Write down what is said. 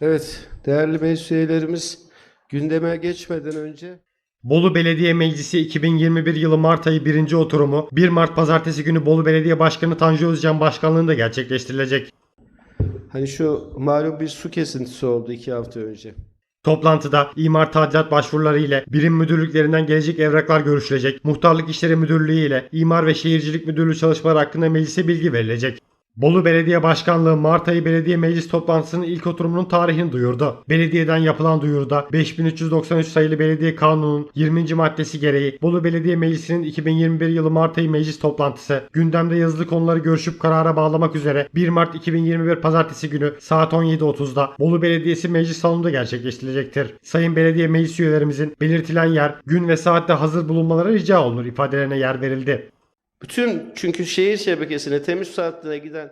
Evet, değerli meclis üyelerimiz gündeme geçmeden önce Bolu Belediye Meclisi 2021 yılı Mart ayı 1. oturumu 1 Mart Pazartesi günü Bolu Belediye Başkanı Tanju Özcan Başkanlığında gerçekleştirilecek. hani şu malum bir su kesintisi oldu iki hafta önce. Toplantıda imar tadilat başvuruları ile birim müdürlüklerinden gelecek evraklar görüşülecek. Muhtarlık İşleri Müdürlüğü ile İmar ve Şehircilik Müdürlüğü çalışmaları hakkında meclise bilgi verilecek. Bolu Belediye Başkanlığı Mart ayı belediye meclis toplantısının ilk oturumunun tarihini duyurdu. Belediyeden yapılan duyuruda 5393 sayılı belediye kanunun 20. maddesi gereği Bolu Belediye Meclisi'nin 2021 yılı Mart ayı meclis toplantısı gündemde yazılı konuları görüşüp karara bağlamak üzere 1 Mart 2021 Pazartesi günü saat 17.30'da Bolu Belediyesi Meclis Salonu'nda gerçekleştirilecektir. Sayın belediye meclis üyelerimizin belirtilen yer, gün ve saatte hazır bulunmaları rica olunur ifadelerine yer verildi. Bütün çünkü şehir şebekesine temiz hattına giden